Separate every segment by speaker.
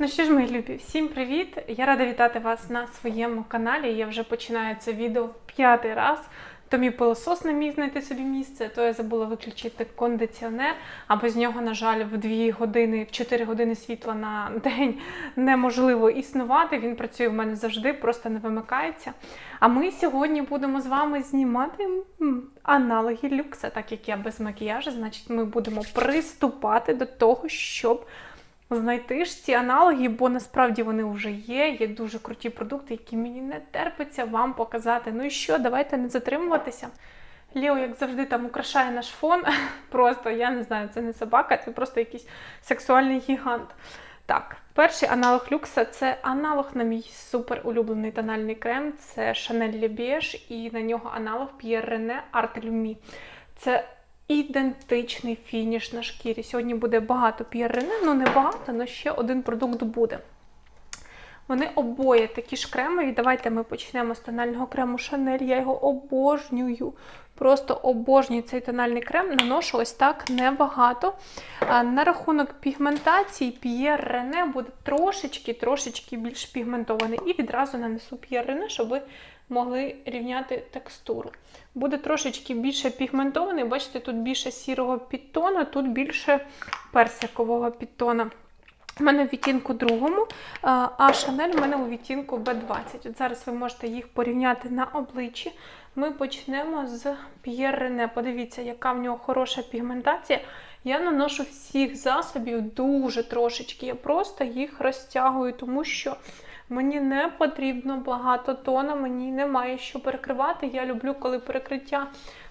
Speaker 1: Ну що ж, мої любі, всім привіт! Я рада вітати вас на своєму каналі. Я вже починаю це відео в п'ятий раз. То мій пилосос не міг знайти собі місце, то я забула виключити кондиціонер, а без нього, на жаль, в 2 години, в 4 години світла на день неможливо існувати. Він працює в мене завжди, просто не вимикається. А ми сьогодні будемо з вами знімати аналоги люкса, так як я без макіяжу, значить, ми будемо приступати до того, щоб знайти ж ці аналоги, бо насправді вони вже є. Є дуже круті продукти, які мені не терпиться вам показати. Ну і що, давайте не затримуватися. Лео, як завжди, там украшає наш фон. Просто я не знаю, це не собака, це просто якийсь сексуальний гігант. Так, перший аналог люкса це аналог на мій супер улюблений тональний крем. Це Chanel Le Beige і на нього аналог Pierre René Art Lumi. Це ідентичний фініш на шкірі. Сьогодні буде багато Pierre ну не багато, але ще один продукт буде. Вони обоє такі ж кремові. Давайте ми почнемо з тонального крему Chanel. Я його обожнюю. Просто обожнюю цей тональний крем. Наношу ось так небагато. На рахунок пігментації Pierre René буде трошечки-трошечки більш пігментований. І відразу нанесу Pierre René, щоб ви могли рівняти текстуру. Буде трошечки більше пігментований. Бачите, тут більше сірого підтону, тут більше персикового підтона. У мене в відтінку другому, а Шанель у мене у відтінку B20. От зараз ви можете їх порівняти на обличчі. Ми почнемо з Pierre René. Подивіться, яка в нього хороша пігментація. Я наношу всіх засобів дуже трошечки. Я просто їх розтягую, тому що мені не потрібно багато тона, мені немає що перекривати. Я люблю, коли перекриття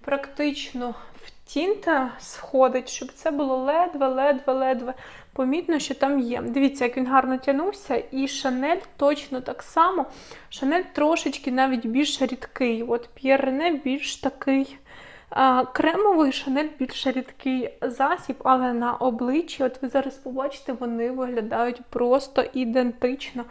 Speaker 1: практично в тінт сходить, щоб це було ледве-ледве-ледве. Помітно, що там є. Дивіться, як він гарно тягнувся, і Шанель точно так само. Шанель трошечки навіть більш рідкий. От П'єр Рене більш такий кремовий, Шанель більш рідкий засіб, але на обличчі, от ви зараз побачите, вони виглядають просто ідентично.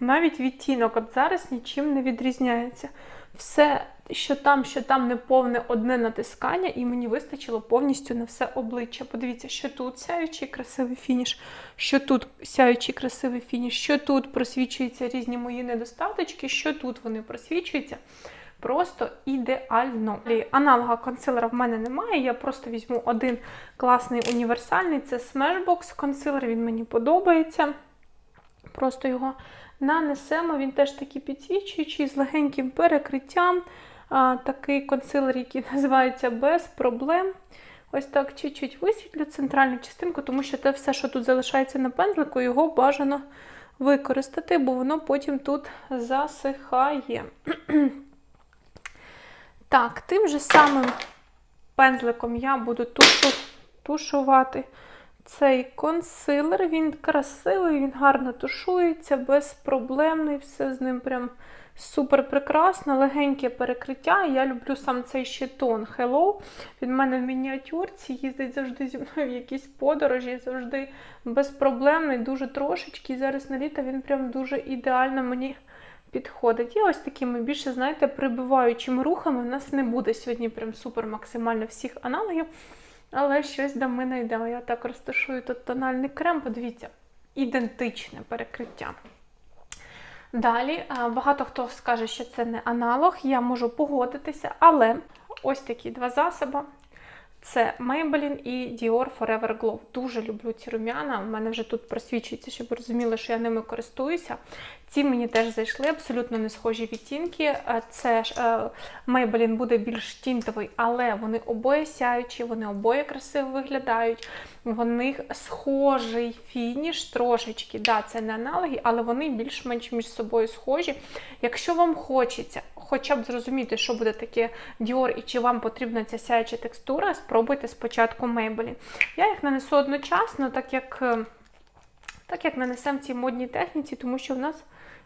Speaker 1: Навіть відтінок от зараз нічим не відрізняється. Все, що там, що там не повне одне натискання, і мені вистачило повністю на все обличчя. Подивіться, що тут сяючий красивий фініш, що тут сяючий красивий фініш, що тут просвічуються різні мої недостаточки, що тут вони просвічуються. Просто ідеально. Аналога консилера в мене немає. Я просто візьму один класний універсальний. Це Smashbox консилер, він мені подобається. Просто його нанесемо. Він теж такий підсвічуючий, з легеньким перекриттям. А, Такий консилер, який називається без проблем. Ось так чуть-чуть висвітлю центральну частинку, тому що те все, що тут залишається на пензлику, його бажано використати, бо воно потім тут засихає. Так, тим же самим пензликом я буду тушу, тушувати цей консилер. Він красивий, він гарно тушується, безпроблемний, все з ним прям супер прекрасно, легеньке перекриття. Я люблю сам цей щитон Hello. Він в мене в мініатюрці, їздить завжди зі мною в якісь подорожі, завжди безпроблемний, дуже трошечки. І зараз на літо він прям дуже ідеально мені підходить. І ось такими більше, знаєте, прибиваючими рухами. У нас не буде сьогодні прям супер максимально всіх аналогів. Але щось до мене йде. Я так розташую тут тональний крем, подивіться, ідентичне перекриття. Далі, багато хто скаже, що це не аналог, я можу погодитися, але ось такі два засоби. Це Maybelline і Dior Forever Glow. Дуже люблю ці рум'яна. У мене вже тут просвічується, щоб ви розуміли, що я ними користуюся. Ці мені теж зайшли, абсолютно не схожі відтінки. Це ж Maybelline буде більш тінтовий, але вони обоє сяючі, вони обоє красиво виглядають. В них схожий фініш трошечки. Да, це не аналоги, але вони більш-менш між собою схожі. Якщо вам хочеться хоча б зрозуміти, що буде таке Dior і чи вам потрібна ця сяюча текстура, спробуйте спочатку Maybelline. Я їх нанесу одночасно, так як так як нанесемо в модній техніці, тому що в нас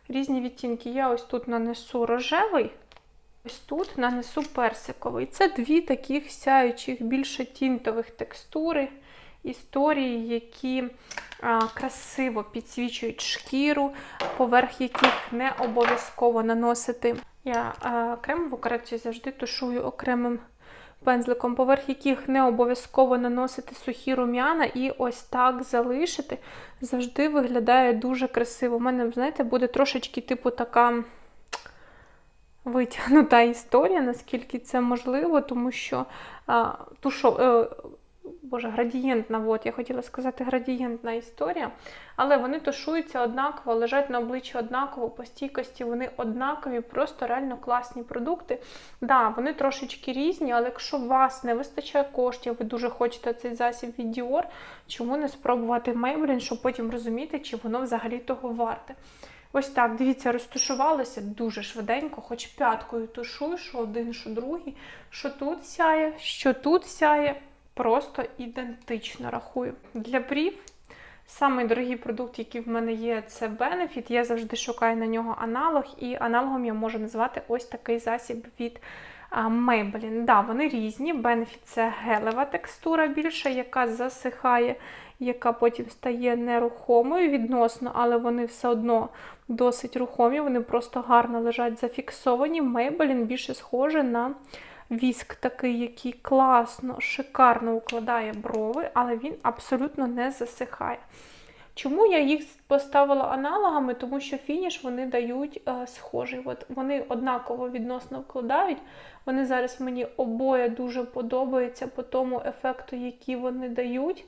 Speaker 1: різні відтінки. Я ось тут нанесу рожевий, ось тут нанесу персиковий. Це дві таких сяючих, більше тінтових текстури, історії, які а, красиво підсвічують шкіру, поверх яких не обов'язково наносити. Я кремову корекцію завжди тушую окремим пензликом, поверх яких не обов'язково наносити сухі рум'яна, і ось так залишити, завжди виглядає дуже красиво. У мене, знаєте, буде трошечки, типу, така витягнута історія, наскільки це можливо, тому що а, тушо, е, Боже, градієнтна, от, я хотіла сказати градієнтна історія, але вони тушуються однаково, лежать на обличчі однаково, по стійкості вони однакові, просто реально класні продукти. Да, вони трошечки різні, але якщо у вас не вистачає коштів, ви дуже хочете цей засіб від Dior, чому не спробувати Maybelline, щоб потім розуміти, чи воно взагалі того варте. Ось так, дивіться, розташувалося дуже швиденько, хоч п'яткою тушу, що один, що другий, що тут сяє, що тут сяє. Просто ідентично рахую. Для брів самий дорогий продукт, який в мене є, це Benefit. Я завжди шукаю на нього аналог, і аналогом я можу назвати ось такий засіб від Maybelline. Да, вони різні. Benefit це гелева текстура більша, яка засихає, яка потім стає нерухомою відносно, але вони все одно досить рухомі, вони просто гарно лежать зафіксовані. Maybelline більше схоже на віск такий, який класно, шикарно укладає брови, але він абсолютно не засихає. Чому я їх поставила аналогами? Тому що фініш вони дають е, схожий. От Вони однаково відносно вкладають. Вони зараз мені обоє дуже подобаються по тому ефекту, який вони дають.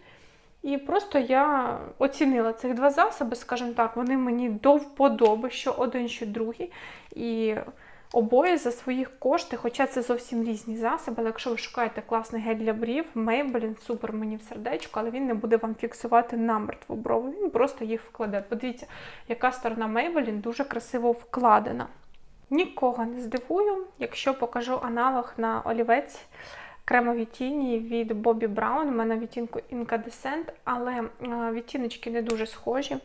Speaker 1: І просто я оцінила цих два засоби, скажімо так, вони мені до вподоби, що один, що другий. І обоє за своїх кошти, хоча це зовсім різні засоби, але якщо ви шукаєте класний гель для брів, Maybelline супер мені в сердечко, але він не буде вам фіксувати намертво брови, він просто їх вкладе. Подивіться, яка сторона Maybelline дуже красиво вкладена. Нікого не здивую, якщо покажу аналог на олівець кремові тіні від Бобі Браун. У мене відтінку Incandescent, але відтіночки не дуже схожі.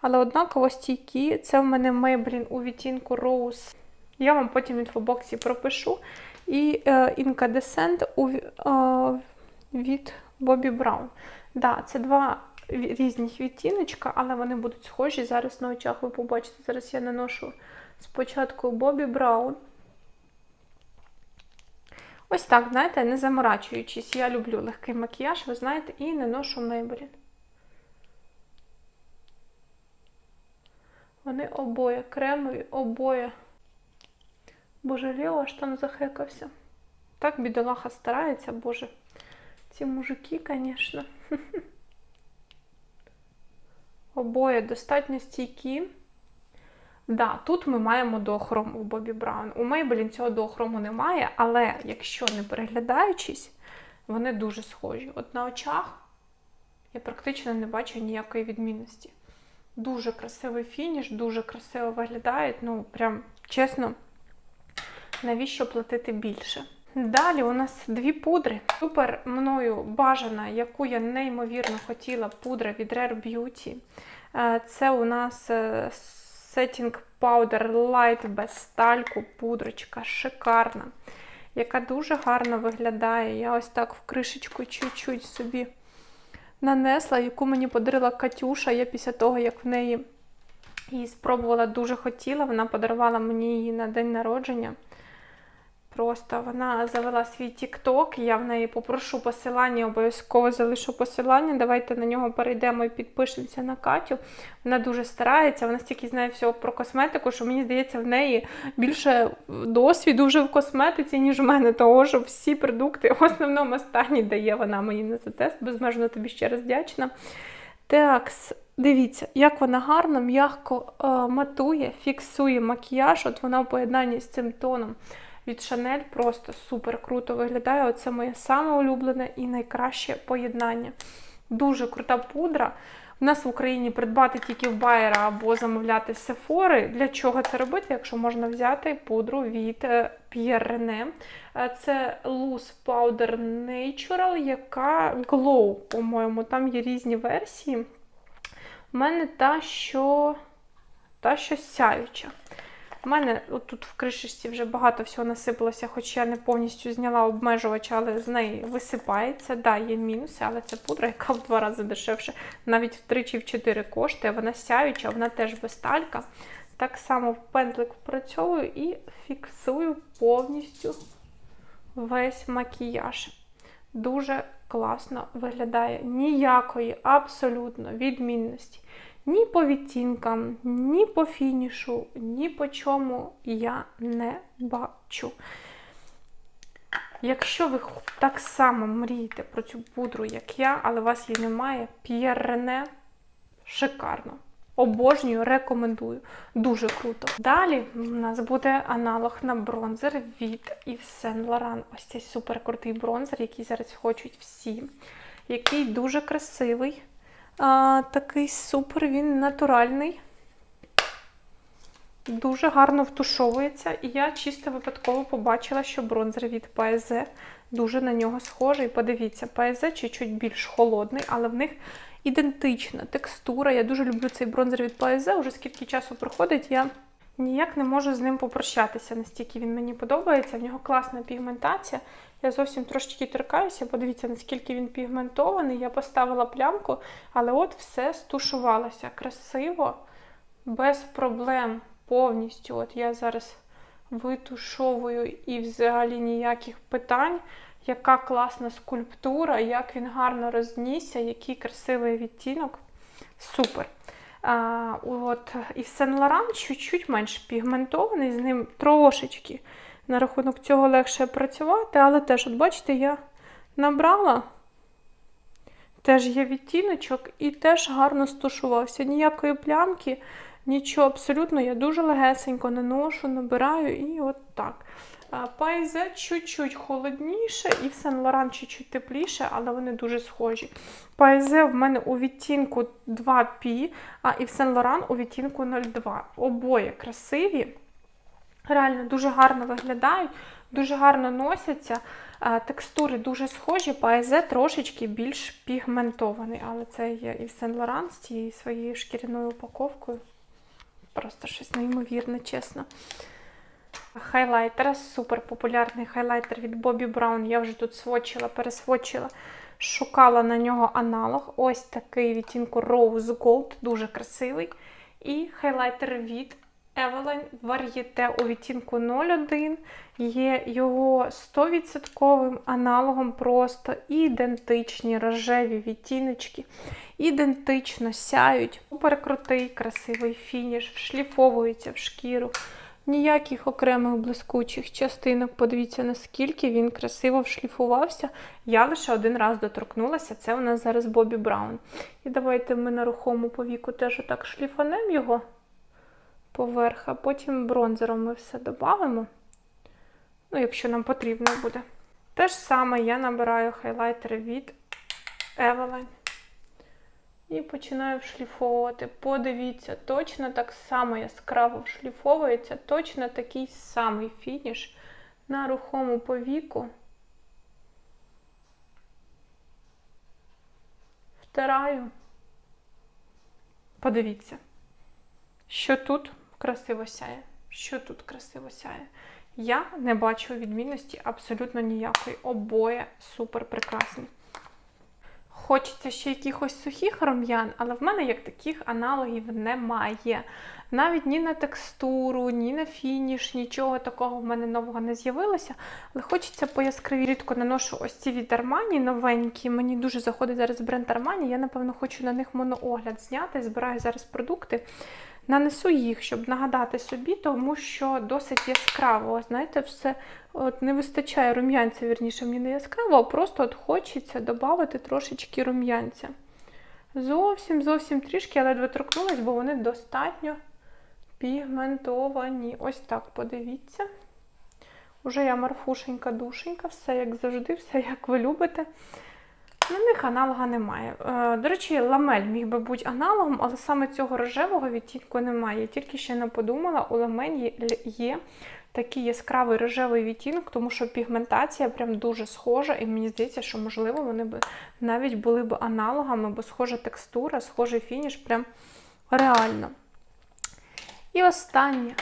Speaker 1: Але однаково стійкі. Це в мене Maybelline у відтінку Rose. Я вам потім в інфобоксі пропишу. І е, від Бобі Браун. Да, це два різних відтіночка, але вони будуть схожі. Зараз на очах ви побачите. Зараз я наношу спочатку Бобі Браун. Ось так, знаєте, не заморачуючись. Я люблю легкий макіяж, ви знаєте, і не ношу Maybelline. Вони обоє кремові, обоє. Боже, Лео аж там захекався. Так бідолаха старається, боже. Ці мужики, звісно. Обоє достатньо стійкі. Да, тут ми маємо доохром у Бобі Браун. У Maybelline цього доохрому немає, але якщо не переглядаючись, вони дуже схожі. От на очах я практично не бачу ніякої відмінності. Дуже красивий фініш, дуже красиво виглядають. Ну, прям чесно, навіщо платити більше? Далі у нас дві пудри. Супер мною бажана, яку я неймовірно хотіла, пудра від Rare Beauty. Е, Це у нас е, Setting Powder Light без стальку, пудрочка, шикарна, яка дуже гарно виглядає. Я ось так в кришечку чуть-чуть собі нанесла, яку мені подарила Катюша. Я після того, як в неї її спробувала, дуже хотіла. Вона подарувала мені її на день народження. Просто вона завела свій TikTok, я в неї попрошу посилання, обов'язково залишу посилання. Давайте на нього перейдемо і підпишемося на Катю. Вона дуже старається, вона стільки знає всього про косметику, що мені здається, в неї більше досвіду вже в косметиці, ніж в мене, того що всі продукти, в основному останні дає вона мені на затест. Безмежно тобі ще раз вдячна. Так, дивіться, як вона гарно, м'яко е, матує, фіксує макіяж. От вона в поєднанні з цим тоном від Chanel просто супер круто виглядає. Оце моє саме улюблене і найкраще поєднання. Дуже крута пудра. У нас в Україні придбати тільки в Байера або замовляти Sephora. Для чого це робити, якщо можна взяти пудру від Pierre René. Це Loose Powder Natural, яка Glow, по-моєму, там є різні версії. У мене та, що та, що сяюча. У мене тут в кришечці вже багато всього насипалося, хоч я не повністю зняла обмежувач, але з неї висипається. Да, є мінуси, але це пудра, яка в два рази дешевше, навіть в три чи в чотири коштує. Вона сяюча, вона теж без талька. Так само в пензлик впрацьовую і фіксую повністю весь макіяж. Дуже класно виглядає. Ніякої абсолютно відмінності. Ні по відтінкам, ні по фінішу, ні по чому я не бачу. Якщо ви так само мрієте про цю пудру, як я, але у вас її немає, П'єр Рене шикарно. Обожнюю, рекомендую. Дуже круто. Далі у нас буде аналог на бронзер від Yves Saint Laurent. Ось цей суперкрутий бронзер, який зараз хочуть всі. Який дуже красивий. А, такий супер, він натуральний. Дуже гарно втушовується. І я чисто випадково побачила, що бронзер від Paese дуже на нього схожий. Подивіться, Paese чуть-чуть більш холодний, але в них ідентична текстура. Я дуже люблю цей бронзер від Paese. Уже скільки часу проходить, я ніяк не можу з ним попрощатися. Настільки він мені подобається. В нього класна пігментація. Я зовсім трошечки торкаюся. Подивіться, наскільки він пігментований. Я поставила плямку, але от все стушувалося красиво, без проблем. Повністю. От я зараз витушовую і взагалі ніяких питань. Яка класна скульптура, як він гарно рознісся, який красивий відтінок. Супер. А, от, І Сен Лоран чуть-чуть менш пігментований, з ним трошечки на рахунок цього легше працювати, але теж, от бачите, я набрала, теж є відтіночок і теж гарно стушувався. Ніякої плямки. Нічого абсолютно, я дуже легесенько наношу, набираю і от так. Пайзе чуть-чуть холодніше, і в Сен Лоран чуть-чуть тепліше, але вони дуже схожі. Пайзе в мене у відтінку 2P, а і в Сен Лоран у відтінку 02. Обоє красиві. Реально дуже гарно виглядають, дуже гарно носяться. Текстури дуже схожі, Пайзе трошечки більш пігментований, але це є і Сен Лоран з цією своєю шкіряною упаковкою. Просто щось неймовірне, чесно. Хайлайтер, супер популярний хайлайтер від Бобі Браун. Я вже тут свочила, пересвочила, шукала на нього аналог. Ось такий відтінку Rose Gold, дуже красивий. І хайлайтер від Evelyn Varieté у відтінку 01. Є його 100% аналогом, просто ідентичні рожеві відтіночки. Ідентично сяють. Супер крутий, красивий фініш, вшліфовується в шкіру. Ніяких окремих блискучих частинок. Подивіться, наскільки він красиво вшліфувався. Я лише один раз доторкнулася. Це у нас зараз Бобі Браун. І давайте ми на рухому повіку теж отак шліфанемо його поверх, а потім бронзером ми все додамо. Ну, якщо нам потрібно буде. Те ж саме я набираю хайлайтер від Evelyn. І починаю вшліфовувати. Подивіться, точно так само яскраво вшліфовується, точно такий самий фініш на рухому повіку. Втираю. Подивіться, що тут красиво сяє, що тут красиво сяє. Я не бачу відмінності абсолютно ніякої. Обоє супер прекрасні. Хочеться ще якихось сухих рум'ян, але в мене як таких аналогів немає. Навіть ні на текстуру, ні на фініш, нічого такого в мене нового не з'явилося. Але хочеться пояскраві. Рідко наношу ось ці від Armani новенькі. Мені дуже заходить зараз бренд Armani. Я, напевно, хочу на них моноогляд зняти. Збираю зараз продукти. Нанесу їх, щоб нагадати собі, тому що досить яскраво. Знаєте, все от не вистачає рум'янця, вірніше, мені не яскраво, а просто от хочеться додати трошечки рум'янця. Зовсім, зовсім трішки, але ледве торкнулась, бо вони достатньо пігментовані. Ось так, подивіться. Уже я марфушенька, душенька, все як завжди, все як ви любите. На них аналога немає. Е, До речі, ламель міг би бути аналогом, але саме цього рожевого відтінку немає. Я тільки ще не подумала, у ламель є такий яскравий рожевий відтінок, тому що пігментація прям дуже схожа, і мені здається, що, можливо, вони б навіть були б аналогами, бо схожа текстура, схожий фініш, прям реально. І останнє,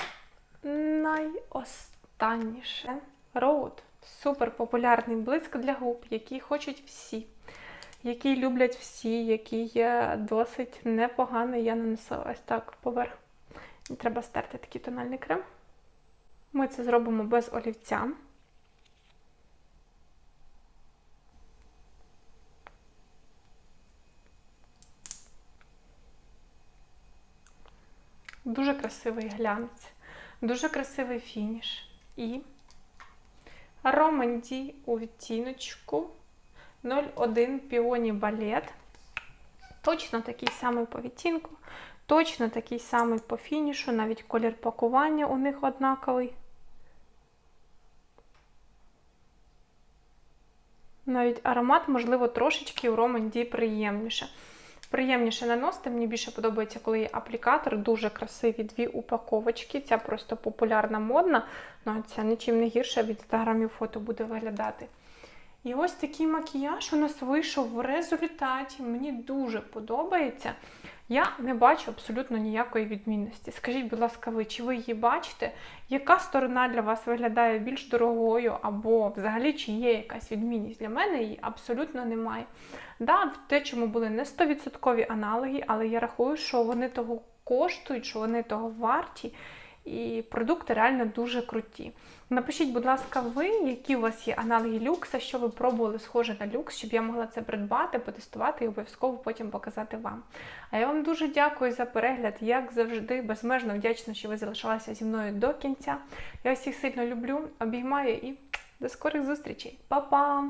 Speaker 1: найостанніше Road. Супер популярний блиск для губ, який хочуть всі який люблять всі, який є досить непоганий. Я нанесла ось так поверх. І треба стерти такий тональний крем. Ми це зробимо без олівця. Дуже красивий глянець, дуже красивий фініш і романді у відтіночку 01 Піоні Балет. Точно такий самий по відтінку, точно такий самий по фінішу, навіть колір пакування у них однаковий. Навіть аромат, можливо, трошечки у Романді приємніше. Приємніше наносити. Мені більше подобається, коли є аплікатор. Дуже красиві дві упаковочки. Ця просто популярна, модна, ну а ця нічим не гірше в інстаграмі фото буде виглядати. І ось такий макіяж у нас вийшов в результаті. Мені дуже подобається. Я не бачу абсолютно ніякої відмінності. Скажіть, будь ласка, ви чи ви її бачите? Яка сторона для вас виглядає більш дорогою, або взагалі чи є якась відмінність? Для мене її абсолютно немає. Да, те, чому були не 100% аналоги, але я рахую, що вони того коштують, що вони того варті. І продукти реально дуже круті. Напишіть, будь ласка, ви, які у вас є аналоги люкса, що ви пробували схоже на люкс, щоб я могла це придбати, потестувати і обов'язково потім показати вам. А я вам дуже дякую за перегляд, як завжди, безмежно вдячна, що ви залишалися зі мною до кінця. Я всіх сильно люблю, обіймаю і до скорих зустрічей. Па-па!